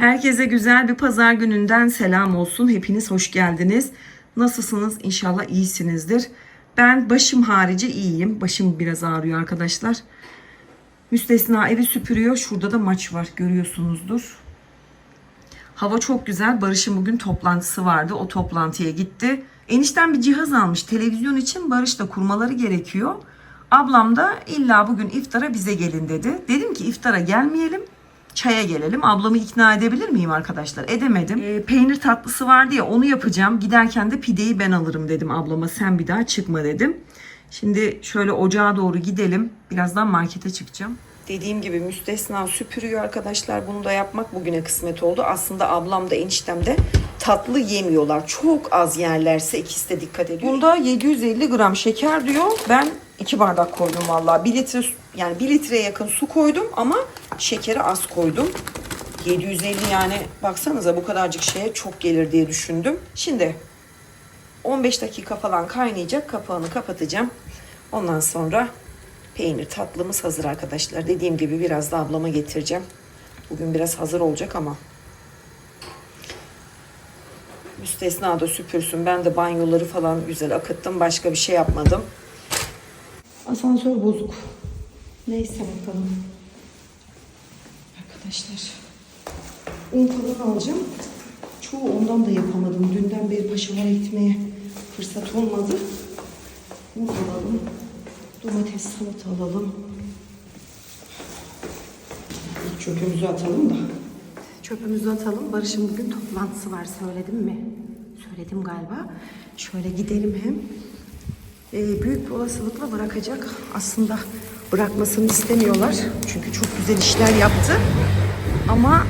Herkese güzel bir pazar gününden selam olsun. Hepiniz hoş geldiniz. Nasılsınız? İnşallah iyisinizdir. Ben başım harici iyiyim. Başım biraz ağrıyor arkadaşlar. Müstesna evi süpürüyor. Şurada da maç var görüyorsunuzdur. Hava çok güzel. Barış'ın bugün toplantısı vardı. O toplantıya gitti. Enişten bir cihaz almış. Televizyon için Barış da kurmaları gerekiyor. Ablam da illa bugün iftara bize gelin dedi. Dedim ki iftara gelmeyelim. Çaya gelelim. Ablamı ikna edebilir miyim arkadaşlar? Edemedim. Ee, peynir tatlısı vardı ya onu yapacağım. Giderken de pideyi ben alırım dedim ablama. Sen bir daha çıkma dedim. Şimdi şöyle ocağa doğru gidelim. Birazdan markete çıkacağım. Dediğim gibi müstesna süpürüyor arkadaşlar. Bunu da yapmak bugüne kısmet oldu. Aslında ablam da eniştem de tatlı yemiyorlar. Çok az yerlerse ikisi de dikkat ediyor. Bunda 750 gram şeker diyor. Ben 2 bardak koydum vallahi. 1 litre yani 1 litreye yakın su koydum ama şekeri az koydum. 750 yani baksanıza bu kadarcık şeye çok gelir diye düşündüm. Şimdi 15 dakika falan kaynayacak. Kapağını kapatacağım. Ondan sonra peynir tatlımız hazır arkadaşlar. Dediğim gibi biraz da ablama getireceğim. Bugün biraz hazır olacak ama müstesna da süpürsün. Ben de banyoları falan güzel akıttım. Başka bir şey yapmadım. Asansör bozuk. Neyse bakalım. Arkadaşlar un falan alacağım. Çoğu ondan da yapamadım. Dünden beri paşalara gitmeye fırsat olmadı. Un alalım. Domates salata alalım. Çöpümüzü atalım da. Çöpümüzü atalım. Barış'ın bugün toplantısı var. Söyledim mi? Söyledim galiba. Şöyle gidelim hem. Ee, büyük bir olasılıkla bırakacak. Aslında bırakmasını istemiyorlar. Çünkü çok güzel işler yaptı. Ama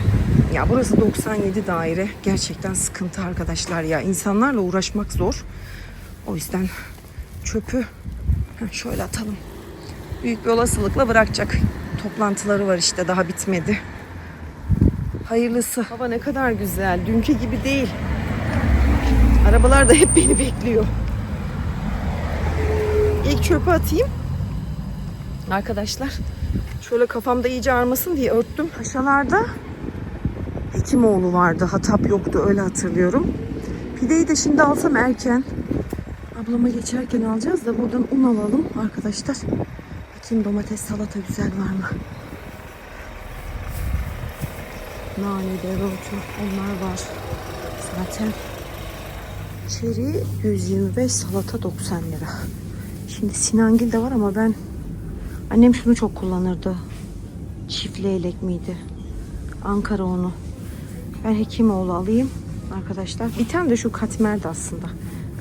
ya burası 97 daire. Gerçekten sıkıntı arkadaşlar ya. İnsanlarla uğraşmak zor. O yüzden çöpü şöyle atalım. Büyük bir olasılıkla bırakacak. Toplantıları var işte daha bitmedi. Hayırlısı. Hava ne kadar güzel. Dünkü gibi değil. Arabalar da hep beni bekliyor. İlk çöpü atayım. Arkadaşlar şöyle kafamda iyice ağrımasın diye örttüm. Paşalarda Hekimoğlu vardı. Hatap yoktu öyle hatırlıyorum. Pideyi de şimdi alsam erken. Ablama geçerken alacağız da buradan un alalım arkadaşlar. Bakayım domates salata güzel var mı? Nane, dereotu onlar var. Zaten çeri 125 salata 90 lira. Şimdi Sinangil de var ama ben annem şunu çok kullanırdı. Çift leylek miydi? Ankara onu. Ben Hekimoğlu alayım arkadaşlar. Bir tane de şu katmerdi aslında.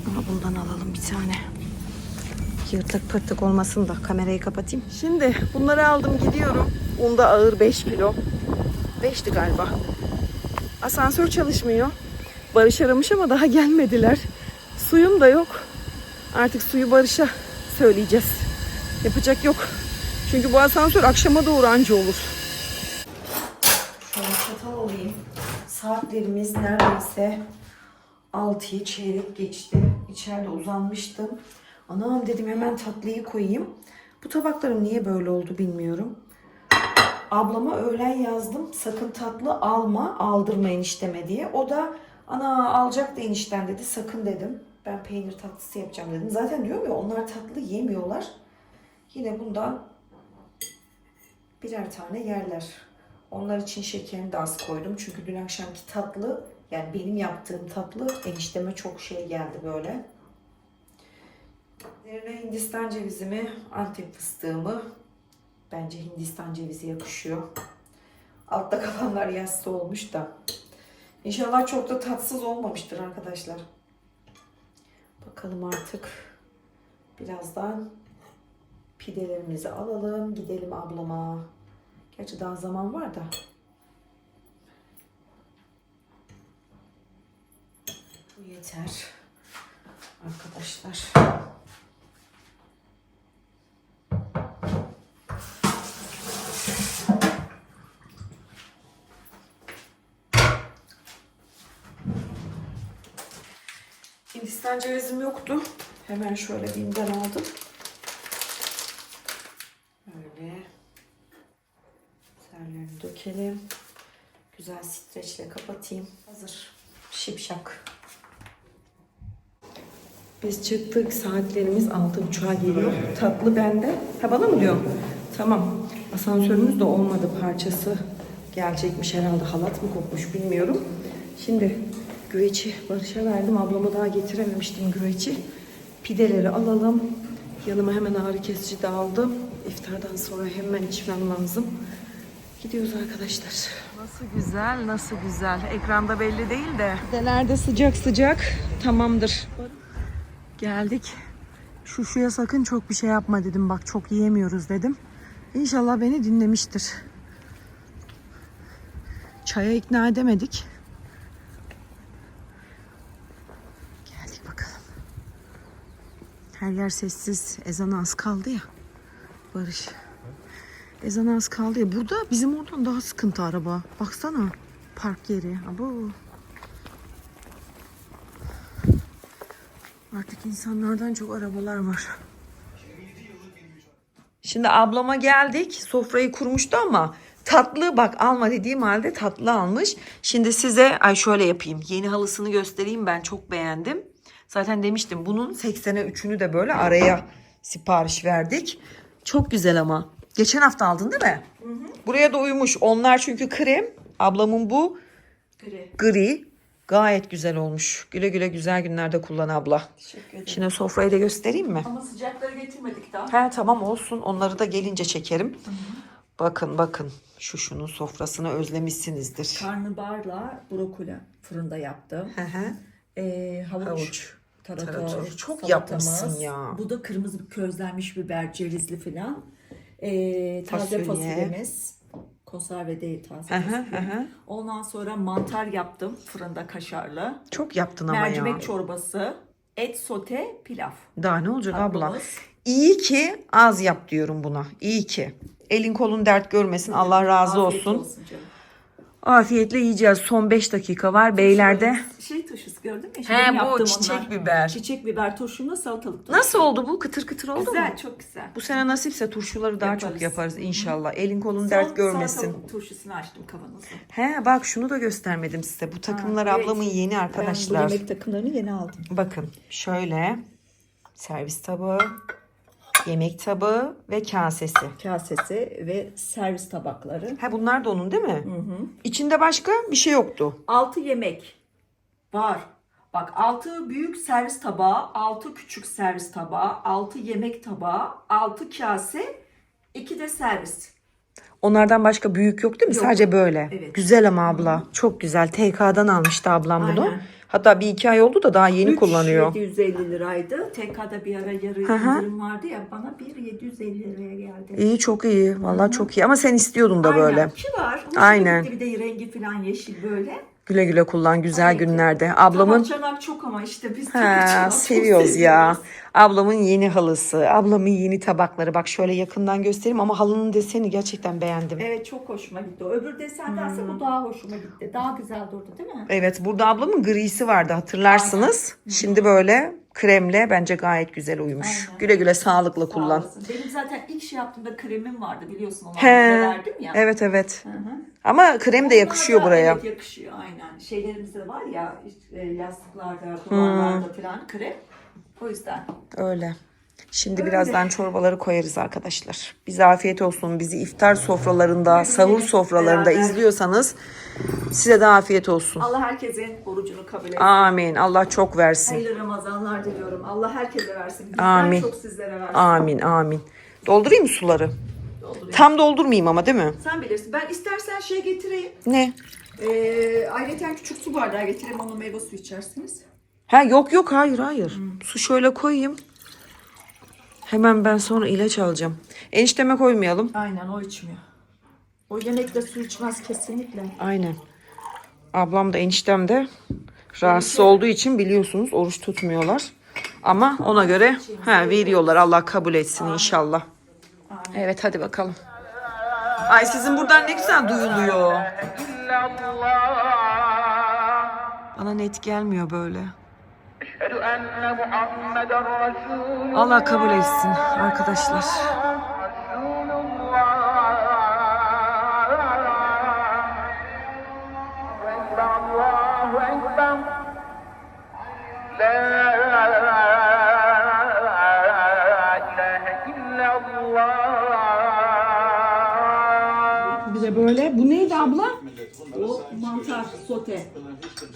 Ama bundan alalım bir tane. Yırtık pırtık olmasın da kamerayı kapatayım. Şimdi bunları aldım gidiyorum. Un da ağır 5 kilo. 5'ti galiba. Asansör çalışmıyor. Barış aramış ama daha gelmediler. Suyum da yok. Artık suyu Barış'a söyleyeceğiz. Yapacak yok. Çünkü bu asansör akşama doğru anca olur. Şöyle çatal alayım. Saatlerimiz neredeyse 6'yı çeyrek geçti. İçeride uzanmıştım. Anam dedim hemen tatlıyı koyayım. Bu tabaklarım niye böyle oldu bilmiyorum. Ablama öğlen yazdım. Sakın tatlı alma, aldırma enişteme diye. O da ana alacak da enişten dedi. Sakın dedim. Ben peynir tatlısı yapacağım dedim. Zaten diyorum ya onlar tatlı yemiyorlar. Yine bundan birer tane yerler. Onlar için şekerini de az koydum. Çünkü dün akşamki tatlı yani benim yaptığım tatlı enişteme çok şey geldi böyle. Üzerine Hindistan cevizimi, Antep fıstığımı bence Hindistan cevizi yakışıyor. Altta kalanlar yassı olmuş da. İnşallah çok da tatsız olmamıştır arkadaşlar. Bakalım artık birazdan pidelerimizi alalım. Gidelim ablama. Gerçi daha zaman var da. Bu yeter. Arkadaşlar. Hindistan cevizim yoktu. Hemen şöyle bimden aldım. Böyle. Üzerlerini dökelim. Güzel streçle kapatayım. Hazır. Şipşak. Biz çıktık. Saatlerimiz 6.30'a geliyor. Tatlı bende. Ha bana mı diyor? Tamam. Asansörümüz de olmadı. Parçası gelecekmiş herhalde. Halat mı kopmuş bilmiyorum. Şimdi güveci Barış'a verdim. Ablama daha getirememiştim güveci. Pideleri alalım. Yanıma hemen ağrı kesici de aldım. İftardan sonra hemen içmem lazım. Gidiyoruz arkadaşlar. Nasıl güzel, nasıl güzel. Ekranda belli değil de. Pidelerde sıcak sıcak. Tamamdır. Geldik. Şu şuya sakın çok bir şey yapma dedim. Bak çok yiyemiyoruz dedim. İnşallah beni dinlemiştir. Çaya ikna edemedik. Geldik bakalım. Her yer sessiz. Ezana az kaldı ya. Barış. Ezana az kaldı ya. Burada bizim oradan daha sıkıntı araba. Baksana. Park yeri. Abo. Artık insanlardan çok arabalar var. Şimdi ablama geldik. Sofrayı kurmuştu ama tatlı bak alma dediğim halde tatlı almış. Şimdi size ay şöyle yapayım. Yeni halısını göstereyim ben çok beğendim. Zaten demiştim bunun 80'e 3'ünü de böyle araya sipariş verdik. Çok güzel ama. Geçen hafta aldın değil mi? Buraya da uymuş. Onlar çünkü krem. Ablamın bu Gri. gri. Gayet güzel olmuş. Güle güle güzel günlerde kullan abla. Teşekkür ederim. Şimdi sofrayı da göstereyim mi? Ama sıcakları getirmedik daha. He tamam olsun. Onları da gelince çekerim. Bakın bakın. Şu şunun sofrasını özlemişsinizdir. Karnabaharla brokoli fırında yaptım. Hı hı. Ee, havuç, Havuç, tarator, tarator. Çok salatamız. yapmışsın ya. Bu da kırmızı közlenmiş biber, cevizli filan. Ee, taze Fasulye. fasulyemiz. Konserve değil taze fasulye. hı hı. Ondan sonra mantar yaptım fırında kaşarlı. Çok yaptın ama Mercimek ya. çorbası, et sote, pilav. Daha ne olacak abla? Tatlımız. İyi ki az yap diyorum buna. İyi ki. Elin kolun dert görmesin. Allah razı Afiyet olsun. canım. Afiyetle yiyeceğiz. Son 5 dakika var. Beylerde. Şey turşusu gördün mü? He, bu yaptığım çiçek biber. Çiçek biber turşumla salatalık turşusu. Nasıl oldu bu? Kıtır kıtır oldu Güzel, mu? çok güzel. Bu sene nasipse turşuları daha Yaparız. çok yaparız inşallah. Elin kolun Son dert görmesin. salatalık turşusunu açtım kavanozu. He bak şunu da göstermedim size. Bu takımlar evet. ablamın yeni Ben arkadaşlar. bu yemek takımlarını yeni aldım. Bakın şöyle servis tabağı, yemek tabağı ve kasesi. Kasesi ve servis tabakları. Ha bunlar da onun değil mi? İçinde başka bir şey yoktu. 6 yemek var. Bak 6 büyük servis tabağı, 6 küçük servis tabağı, 6 yemek tabağı, 6 kase, 2 de servis. Onlardan başka büyük yok değil mi? Yok. Sadece böyle. Evet. Güzel ama abla. Çok güzel. TK'dan almıştı ablam bunu. Aynen. Hatta bir iki ay oldu da daha yeni Üç kullanıyor. 750 liraydı. TK'da bir ara yarı indirim vardı ya bana 1 750 liraya geldi. İyi çok iyi. Vallahi çok iyi. Ama sen istiyordun da böyle. Aynen. Kibar. Hoşuma Aynen. gitti. Bir de rengi falan yeşil böyle. Güle güle kullan güzel Aynen. günlerde. Ablamın Tabak çanak çok ama işte biz tabak çanak çok seviyoruz ya. Ablamın yeni halısı, ablamın yeni tabakları. Bak şöyle yakından göstereyim ama halının deseni gerçekten beğendim. Evet çok hoşuma gitti. Öbür desendense Hmm. bu daha hoşuma gitti. Daha güzel durdu değil mi? Evet burada ablamın grisi vardı hatırlarsınız. Şimdi böyle kremle bence gayet güzel uymuş. Aynen. Güle güle sağlıkla Sağ kullan. olasın. Benim zaten ilk şey yaptığımda kremim vardı biliyorsun onu verdim ya. Evet evet. Hı hı. Ama krem de yakışıyor da buraya. Evet yakışıyor aynen. Şeylerimizde var ya işte, e, yastıklarda, duvarlarda Hmm. falan krem. O yüzden. Öyle. Şimdi Öyle. birazdan çorbaları koyarız arkadaşlar. Bize afiyet olsun. Bizi iftar sofralarında, sahur sofralarında Beraber. izliyorsanız size de afiyet olsun. Allah herkesin orucunu kabul etsin. Amin. Allah çok versin. Hayırlı Ramazanlar diliyorum. Allah herkese versin. Bizden Amin. çok sizlere versin. Amin amin. Doldurayım mı suları? Doldurayım. Tam doldurmayayım ama değil mi? Sen bilirsin. Ben istersen şey getireyim. Ne? Ee, ayrıca küçük su bardağı getireyim. Onunla meyve suyu içersiniz. Ha yok yok hayır hayır. Su şöyle koyayım. Hemen ben sonra ilaç alacağım. Enişteme koymayalım. Aynen o içmiyor. O yemekle su içmez kesinlikle. Aynen. Ablam da eniştem de rahatsız olduğu için biliyorsunuz oruç tutmuyorlar. Ama ona göre ha, veriyorlar. Allah kabul etsin inşallah. Evet hadi bakalım. Ay sizin buradan ne güzel duyuluyor. Bana net gelmiyor böyle. Allah kabul etsin arkadaşlar. Bir de böyle. Bu neydi abla? Mantar sote.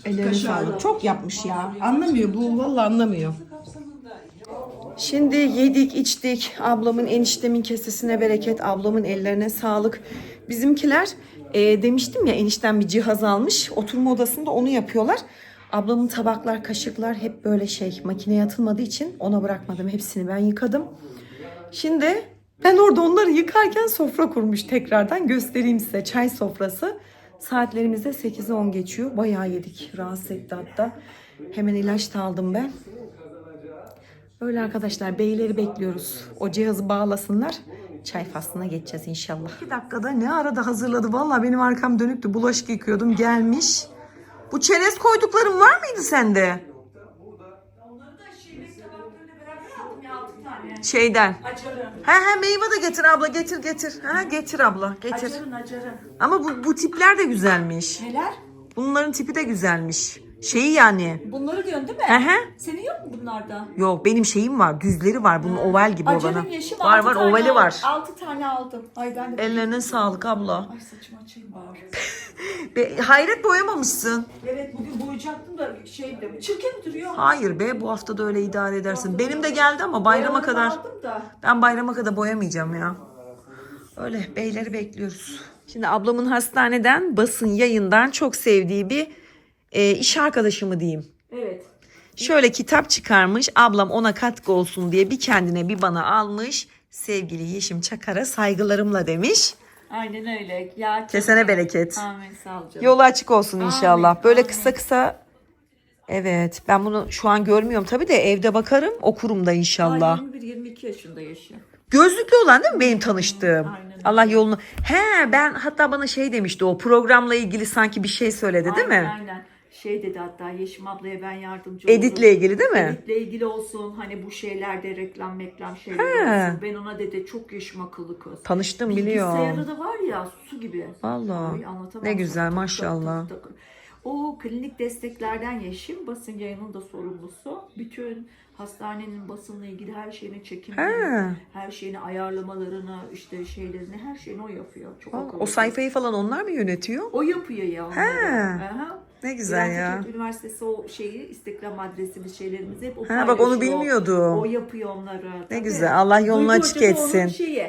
Ellerine sağlık. Çok yapmış ya. Anlamıyor bu. Vallahi anlamıyor. Şimdi yedik içtik. Ablamın eniştemin kesesine bereket. Ablamın ellerine sağlık. Bizimkiler e, demiştim ya enişten bir cihaz almış. Oturma odasında onu yapıyorlar. Ablamın tabaklar, kaşıklar hep böyle şey makineye atılmadığı için ona bırakmadım. Hepsini ben yıkadım. Şimdi ben orada onları yıkarken sofra kurmuş tekrardan göstereyim size. Çay sofrası. Saatlerimiz de 8'e 10 geçiyor. Bayağı yedik. Rahatsız etti hatta. Hemen ilaç da aldım ben. Öyle arkadaşlar beyleri bekliyoruz. O cihazı bağlasınlar. Çay faslına geçeceğiz inşallah. 2 dakikada ne arada hazırladı. Vallahi benim arkam dönüktü. Bulaşık yıkıyordum. Gelmiş. Bu çerez koyduklarım var mıydı sende? Şeyden. Acarın. He he meyve de getir abla getir getir. Ha getir abla getir. Acarın acarın. Ama bu, bu tipler de güzelmiş. Neler? Bunların tipi de güzelmiş. Şeyi yani. Bunları diyorsun değil mi? He. Senin yok mu bunlarda? Yok benim şeyim var. Düzleri var. Bunun oval gibi olanı. yeşim Var altı var tane ovali aldım. var. Altı tane aldım. Ay ben de... Ellerine sağlık abla. Ay saçımı açayım bari. Be, hayret boyamamışsın. Evet bugün boyayacaktım da şeydi. Çirkin duruyor. Hayır be bu hafta da öyle idare edersin. Benim de geldi ama bayrama kadar. aldım da. Ben bayrama kadar boyamayacağım ya. Öyle beyleri bekliyoruz. Şimdi ablamın hastaneden basın yayından çok sevdiği bir e, iş arkadaşımı diyeyim. Evet. Şöyle kitap çıkarmış. Ablam ona katkı olsun diye bir kendine bir bana almış. Sevgili Yeşim Çakar'a saygılarımla demiş. Aynen öyle. Ya, Kesene bereket. Amin sağ ol canım. Yolu açık olsun inşallah. Amin, Böyle amin. kısa kısa Evet ben bunu şu an görmüyorum tabii de evde bakarım okurum da inşallah. Ay, 21-22 yaşında yaşıyor. Gözlüklü olan değil mi benim tanıştığım? Aynen. Allah yolunu. He ben hatta bana şey demişti o programla ilgili sanki bir şey söyledi değil mi? Aynen. Şey dedi hatta Yeşim ablaya ben yardımcı Editle olurum. ilgili değil mi? Editle ilgili olsun hani bu şeylerde reklam meklam şeyler He. olsun. Ben ona dedi çok Yeşim akıllı kız. Tanıştım biliyorum. Bilgisayarı da var ya su gibi. Vallahi. Ay, anlatamam Ne güzel, maşallah. O klinik desteklerden Yeşim basın yayının da sorumlusu. Bütün hastanenin basınla ilgili her şeyini çekimlerini, He. her şeyini ayarlamalarını, işte şeylerini her şeyini o yapıyor. Çok akıllı. O sayfayı falan onlar mı yönetiyor? O yapıyor ya. onları. He. Aha. Ne güzel Bülent ya. Ecevit Üniversitesi o şeyi Instagram adresimiz şeylerimizi hep o Ha, bak onu bilmiyordum. O yapıyor onları. Ne Tabii. güzel. Allah yolunu Duygu açık Hoca da etsin. Onun şeyi,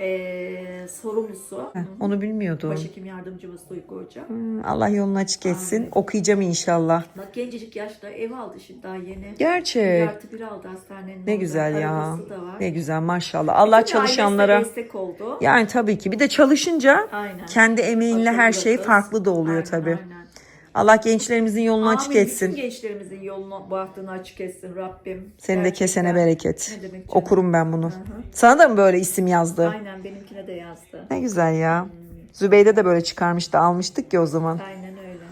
eee, sorumlusu. Heh, Onu bilmiyordum. Başhekim yardımcımız Duygu Hoca. Hmm, Allah yolunu açık etsin. Okuyacağım inşallah. Bak gencecik yaşta ev aldı şimdi daha yeni. Gerçek. Bir artı bir aldı hastanenin. Ne orada. güzel ya. Arabası da var. Ne güzel maşallah. Allah Bütün ailesi çalışanlara. destek oldu. Yani tabii ki. Bir de çalışınca Aynen. kendi emeğinle her şey farklı da oluyor Aynen, tabii. aynen. Allah gençlerimizin yolunu açık Amin. etsin. Bütün gençlerimizin yolunu, bahtını açık etsin Rabbim. Senin de Gerçekten. kesene bereket. Ne demek canım? Okurum ben bunu. Sana da mı böyle isim yazdı? Aynen benimkine de yazdı. Ne güzel ya. Zübeyde de böyle çıkarmıştı. Almıştık ya o zaman. Aynen öyle.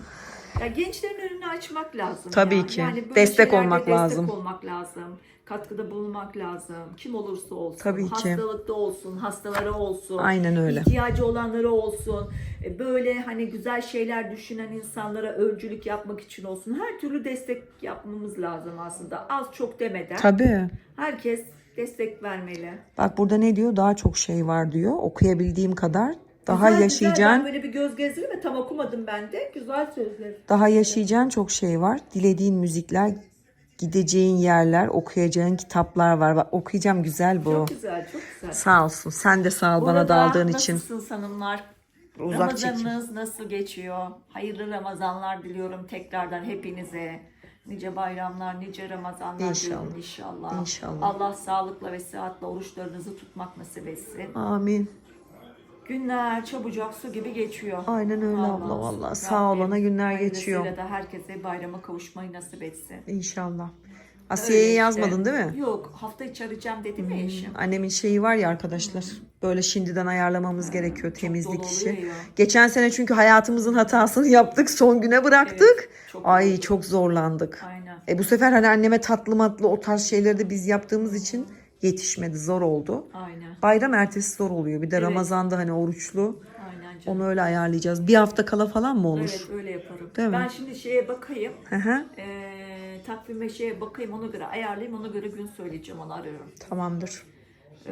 Ya gençlerin önünü açmak lazım. Tabii ya. ki. Destek şeylerde olmak destek lazım. olmak lazım. Katkıda bulunmak lazım. Kim olursa olsun. Tabii ki. Hastalıkta olsun, hastalara olsun. Aynen öyle. İhtiyacı olanlara olsun. E, Böyle hani güzel şeyler düşünen insanlara öncülük yapmak için olsun. Her türlü destek yapmamız lazım aslında. Az çok demeden. Tabii. Herkes destek vermeli. Bak burada ne diyor? Daha çok şey var diyor. Okuyabildiğim kadar. Daha Güzel, yaşayacağın, Güzel. Böyle bir göz gezdirdim ve tam okumadım ben de. Güzel sözler. daha yaşayacağın çok şey var. Dilediğin müzikler, gideceğin yerler, okuyacağın kitaplar var. Bak okuyacağım güzel bu. Çok güzel, çok güzel. Sağ olsun. Sen de sağ ol Bu bana daldığın için. Nasılsınız hanımlar? Uzak çekim. Ramazanınız nasıl geçiyor? Hayırlı Ramazanlar diliyorum tekrardan hepinize. Nice bayramlar, nice Ramazanlar İnşallah. diliyorum inşallah. İnşallah. Allah sağlıkla ve sıhhatle oruçlarınızı tutmak nasip etsin. Amin. Günler çabucak su gibi geçiyor. Aynen öyle abla vallahi. Sağ olana günler geçiyor. Da herkese bayrama kavuşmayı nasip etsin. İnşallah. Öyle Asiye'ye işte. yazmadın değil mi? Yok hafta içi arayacağım dedim ya eşim. Annemin şeyi var ya arkadaşlar. Böyle şimdiden ayarlamamız gerekiyor temizlik dolu işi. oluyor ya. Geçen sene çünkü hayatımızın hatasını yaptık. Son güne bıraktık. Çok Ay dolu. çok zorlandık. Aynen. E bu sefer hani anneme tatlı matlı o tarz şeyleri de biz yaptığımız için yetişmedi. Zor oldu. Aynen. Bayram ertesi zor oluyor. Bir de Evet. Ramazan'da hani oruçlu. Aynen. bence. Onu öyle ayarlayacağız. Bir hafta kala falan mı olur? Evet öyle yaparım. Değil mi? ben şimdi şeye bakayım. Hı hı. Ee, takvime şeye bakayım ona göre ayarlayayım ona göre gün söyleyeceğim onu arıyorum. Tamamdır.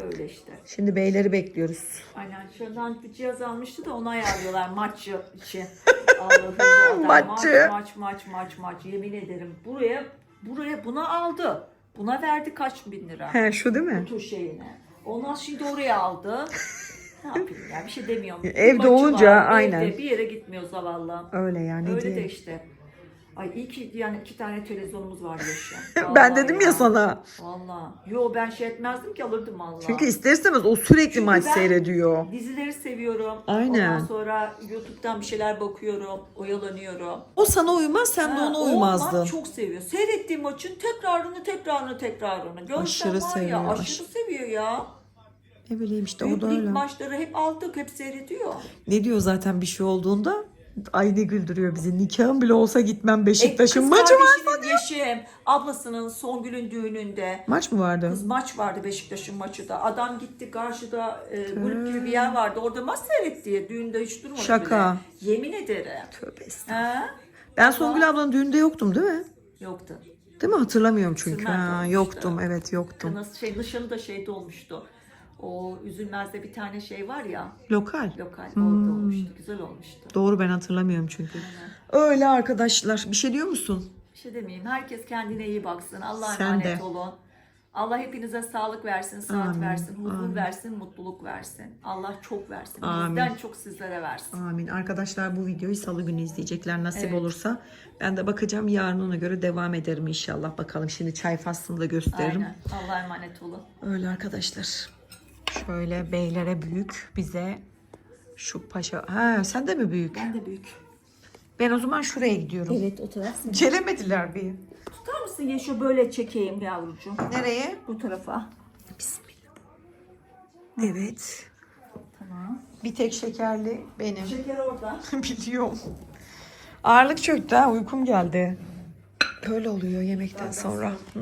Öyle işte. Şimdi beyleri bekliyoruz. Aynen şuradan bir cihaz almıştı da onu ayarlıyorlar maç için. Allah'ım maç maç maç maç maç yemin ederim. Buraya buraya buna aldı. Buna verdi kaç bin lira. He şu değil mi? Kutu şeyine. Ondan şimdi oraya aldı. ne yapayım ya bir şey demiyorum. Evde maçı olunca var, aynen. Evde bir yere gitmiyor zavallı. Öyle yani. Öyle de işte. Ay iyi ki yani iki tane televizyonumuz var yaşa. Ben dedim ya sana. Valla. Yo ben şey etmezdim ki alırdım valla. Çünkü ister istemez o sürekli Çünkü maç ben- seyrediyor. Dizileri seviyorum. Aynen. Ondan sonra YouTube'dan bir şeyler bakıyorum. Oyalanıyorum. O sana uymaz sen de Ha, ona o uymazdın. maç çok seviyor. Seyrettiğim maçın tekrarını tekrarını tekrarını. Görsem Aşırı seviyor, ya aşırı. seviyor ya. Ne bileyim işte o Büyük da lig öyle. maçları hep aldık hep seyrediyor. Ne diyor zaten bir şey olduğunda? Ay ne güldürüyor bizi. Nikahım bile olsa gitmem E, Beşiktaş'ın kız maçı var. kardeşinin Yeşim ablasının Songül'ün düğününde Maç mı vardı? Kız maç vardı Beşiktaş'ın maçı da. Adam gitti karşıda e, grup gibi bir yer vardı. Orada maç seyretti. Düğünde hiç durmadı Şaka. bile. Yemin ederim. Tövbe estağfurullah. Ha? Ben Songül ablanın düğünde yoktum değil mi? Yoktu. Değil mi? Hatırlamıyorum çünkü. Ha, olmuştu. yoktum evet yoktum. Kınası şey nişanı da şeyde olmuştu. O Üzülmez'de bir tane şey var ya. Lokal. Lokal Hmm. orada olmuştu. Güzel olmuştu. Doğru ben hatırlamıyorum çünkü. Öyle arkadaşlar. Bir şey diyor musun? Bir şey demeyeyim. Herkes kendine iyi baksın. Allah'a Sen emanet de. olun. Allah hepinize sağlık versin, saat Amin, versin, huzur amin. versin, mutluluk versin. Allah çok versin. Amin. Bizden çok sizlere versin. Amin. Arkadaşlar bu videoyu salı günü izleyecekler nasip Evet. olursa. Ben de bakacağım yarın ona göre devam ederim inşallah. Bakalım şimdi çay faslını da gösteririm. Aynen. Allah'a emanet olun. Öyle arkadaşlar. Şöyle beylere büyük bize şu paşa. Ha sen de mi büyük? Ben de büyük. Ben o zaman şuraya gidiyorum. Evet o taraf. Gelemediler bir. Tutar mısın ya şu böyle çekeyim yavrucuğum. Nereye? Bu tarafa. Bismillah. Evet. Tamam. Bir tek şekerli benim. Şeker orada. Biliyorum. Ağırlık çöktü ha uykum geldi. Böyle oluyor yemekten sonra. Hı.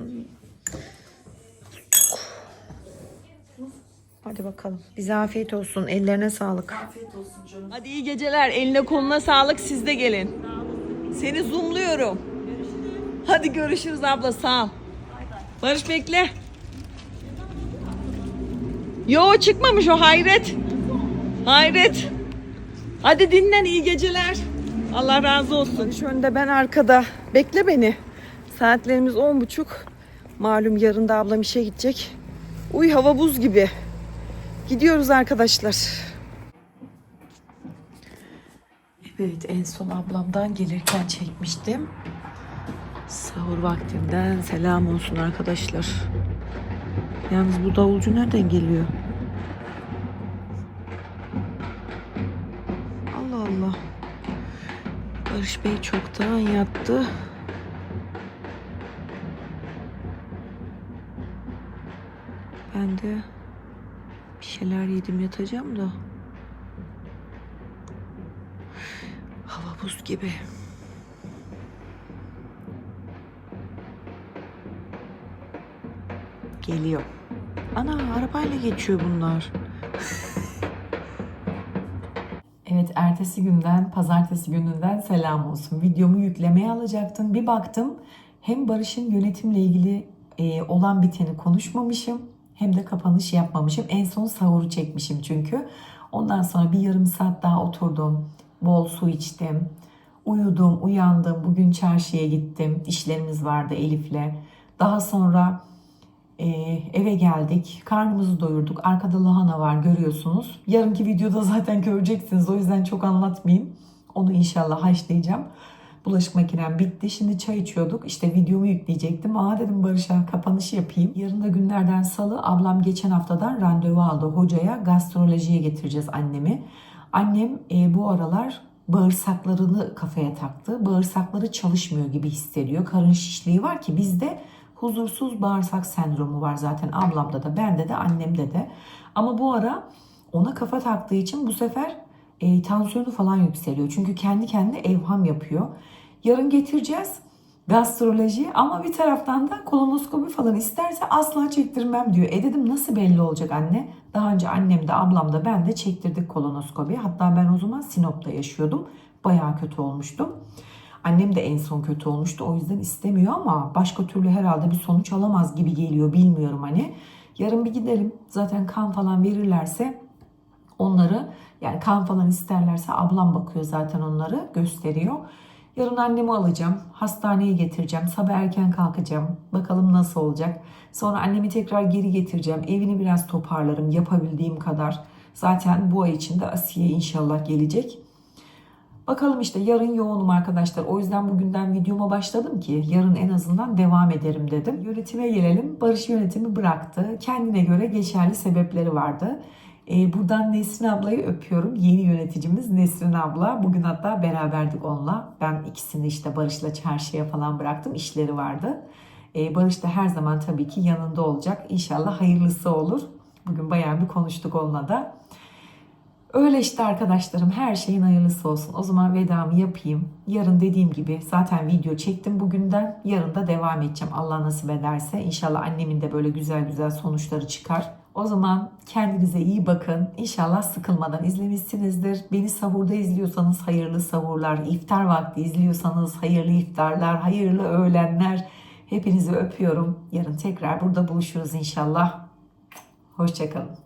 Hadi bakalım. Bize afiyet olsun. Ellerine sağlık. Afiyet olsun canım. Hadi iyi geceler. Eline koluna sağlık. Siz de gelin. Seni zoomluyorum. Hadi görüşürüz abla. Sağ ol. Barış bekle. Yo çıkmamış o hayret. Hayret. Hadi dinlen iyi geceler. Allah razı olsun. Barış önde ben arkada. Bekle beni. Saatlerimiz on buçuk. Malum yarın da ablam işe gidecek. Uy hava buz gibi. Gidiyoruz arkadaşlar. Evet en son ablamdan gelirken çekmiştim. Sahur vaktinden selam olsun arkadaşlar. Yalnız bu davulcu nereden geliyor? Allah Allah. Barış Bey çoktan yattı. Ben de şeyler yedim yatacağım da. Hava buz gibi. Geliyor. Ana arabayla geçiyor bunlar. Evet ertesi günden pazartesi gününden selam olsun. Videomu yüklemeye alacaktım. Bir baktım hem Barış'ın yönetimle ilgili e, olan biteni konuşmamışım hem de kapanış yapmamışım. En son sahuru çekmişim çünkü. Ondan sonra bir yarım saat daha oturdum. Bol su içtim. Uyudum, uyandım. Bugün çarşıya gittim. İşlerimiz vardı Elif'le. Daha sonra ee, eve geldik. Karnımızı doyurduk. Arkada lahana var görüyorsunuz. Yarınki videoda zaten göreceksiniz. O yüzden çok anlatmayayım. Onu inşallah haşlayacağım. Bulaşık makinem bitti. Şimdi çay içiyorduk. İşte videomu yükleyecektim. Aa dedim Barış'a kapanış yapayım. Yarın da günlerden salı. Ablam geçen haftadan randevu aldı hocaya. Gastrolojiye getireceğiz annemi. Annem e, bu aralar bağırsaklarını kafaya taktı. Bağırsakları çalışmıyor gibi hissediyor. Karın şişliği var ki bizde huzursuz bağırsak sendromu var zaten ablamda da bende de annemde de. Ama bu ara ona kafa taktığı için bu sefer e, tansiyonu falan yükseliyor. Çünkü kendi kendine evham yapıyor. Yarın getireceğiz. gastroloji ama bir taraftan da kolonoskopi falan isterse asla çektirmem diyor. E dedim nasıl belli olacak anne? Daha önce annem de ablam da ben de çektirdik kolonoskopi. Hatta ben o zaman Sinop'ta yaşıyordum. Bayağı kötü olmuştum. Annem de en son kötü olmuştu. O yüzden istemiyor ama başka türlü herhalde bir sonuç alamaz gibi geliyor. Bilmiyorum hani. Yarın bir gidelim. Zaten kan falan verirlerse onları yani kan falan isterlerse ablam bakıyor zaten onları gösteriyor. Yarın annemi alacağım. Hastaneye getireceğim. Sabah erken kalkacağım. Bakalım nasıl olacak. Sonra annemi tekrar geri getireceğim. Evini biraz toparlarım yapabildiğim kadar. Zaten bu ay içinde Asiye inşallah gelecek. Bakalım işte yarın yoğunum arkadaşlar. O yüzden bugünden videoma başladım ki yarın en azından devam ederim dedim. Yönetime gelelim. Barış yönetimi bıraktı. Kendine göre geçerli sebepleri vardı. Ee, buradan Nesrin ablayı öpüyorum. Yeni yöneticimiz Nesrin abla. Bugün hatta beraberdik onunla. Ben ikisini işte Barış'la çarşıya falan bıraktım. İşleri vardı. Ee, Barış da her zaman tabii ki yanında olacak. İnşallah hayırlısı olur. Bugün bayağı bir konuştuk onunla da. Öyle işte arkadaşlarım her şeyin hayırlısı olsun. O zaman vedamı yapayım. Yarın dediğim gibi zaten video çektim bugünden. Yarın da devam edeceğim Allah nasip ederse. İnşallah annemin de böyle güzel güzel sonuçları çıkar. O zaman kendinize iyi bakın. İnşallah sıkılmadan izlemişsinizdir. Beni sahurda izliyorsanız hayırlı sahurlar. iftar vakti izliyorsanız hayırlı iftarlar, hayırlı öğlenler. Hepinizi öpüyorum. Yarın tekrar burada buluşuruz inşallah. Hoşçakalın.